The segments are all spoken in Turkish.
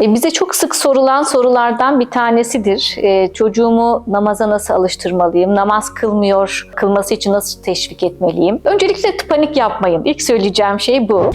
E, bize çok sık sorulan sorulardan bir tanesidir. E, çocuğumu namaza nasıl alıştırmalıyım? Namaz kılmıyor, kılması için nasıl teşvik etmeliyim? Öncelikle panik yapmayın. İlk söyleyeceğim şey bu.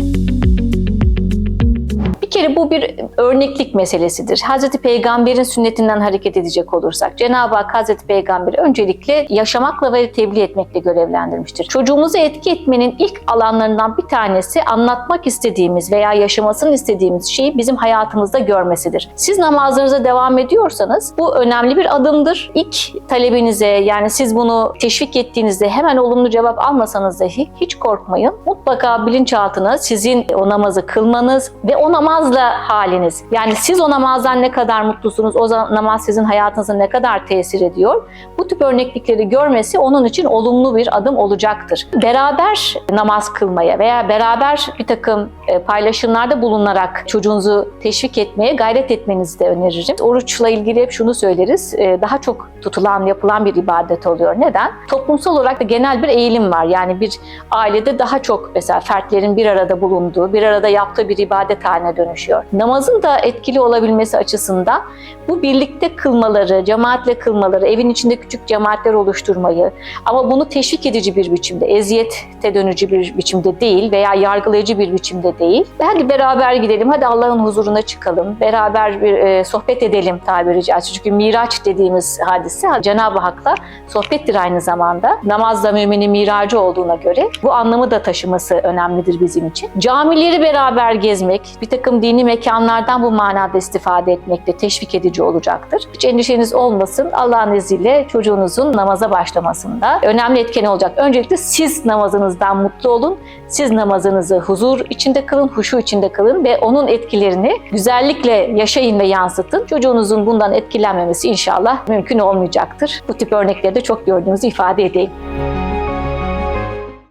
Kere bu bir örneklik meselesidir. Hazreti Peygamber'in sünnetinden hareket edecek olursak, Cenab-ı Hak Hazreti Peygamber'i öncelikle yaşamakla ve tebliğ etmekle görevlendirmiştir. Çocuğumuzu etki etmenin ilk alanlarından bir tanesi anlatmak istediğimiz veya yaşamasını istediğimiz şeyi bizim hayatımızda görmesidir. Siz namazlarınıza devam ediyorsanız bu önemli bir adımdır. İlk talebinize yani siz bunu teşvik ettiğinizde hemen olumlu cevap almasanız dahi hiç korkmayın. Mutlaka bilinçaltına sizin o namazı kılmanız ve o namazla haliniz. Yani siz o namazdan ne kadar mutlusunuz, o namaz sizin hayatınıza ne kadar tesir ediyor. Bu tip örneklikleri görmesi onun için olumlu bir adım olacaktır. Beraber namaz kılmaya veya beraber bir takım e, paylaşımlarda bulunarak çocuğunuzu teşvik etmeye gayret etmenizi de öneririm. Oruçla ilgili hep şunu söyleriz. e, Daha çok tutulan, yapılan bir ibadet oluyor. Neden? Toplumsal olarak da genel bir eğilim var. Yani bir ailede daha çok mesela fertlerin bir arada bulunduğu, bir arada yaptığı bir ibadet haline dönüşüyor. Namazın da etkili olabilmesi açısından bu birlikte kılmaları, cemaatle kılmaları, evin içinde küçük cemaatler oluşturmayı ama bunu teşvik edici bir biçimde, eziyete dönücü bir biçimde değil veya yargılayıcı bir biçimde değil. Hadi beraber gidelim, hadi Allah'ın huzuruna çıkalım, beraber bir e, sohbet edelim tabiri caizse. Çünkü Miraç dediğimiz hadise Cenab-ı Hak'la sohbettir aynı zamanda. Namaz da müminin miracı olduğuna göre bu anlamı da taşıması önemlidir bizim için. Camileri beraber gezmek, bir takım dini mekanlardan bu manada istifade etmek de teşvik edici olacaktır. Hiç endişeniz olmasın. Allah'ın izniyle çocuğunuzun namaza başlamasında önemli etken olacak. Öncelikle siz namazınızdan mutlu olun. Siz namazınızı huzur içinde kılın, huşu içinde kılın ve onun etkilerini güzellikle yaşayın ve yansıtın. Çocuğunuzun bundan etkilenmemesi inşallah mümkün olmayacaktır. Bu tip örnekleri de çok gördüğünüzü ifade edeyim.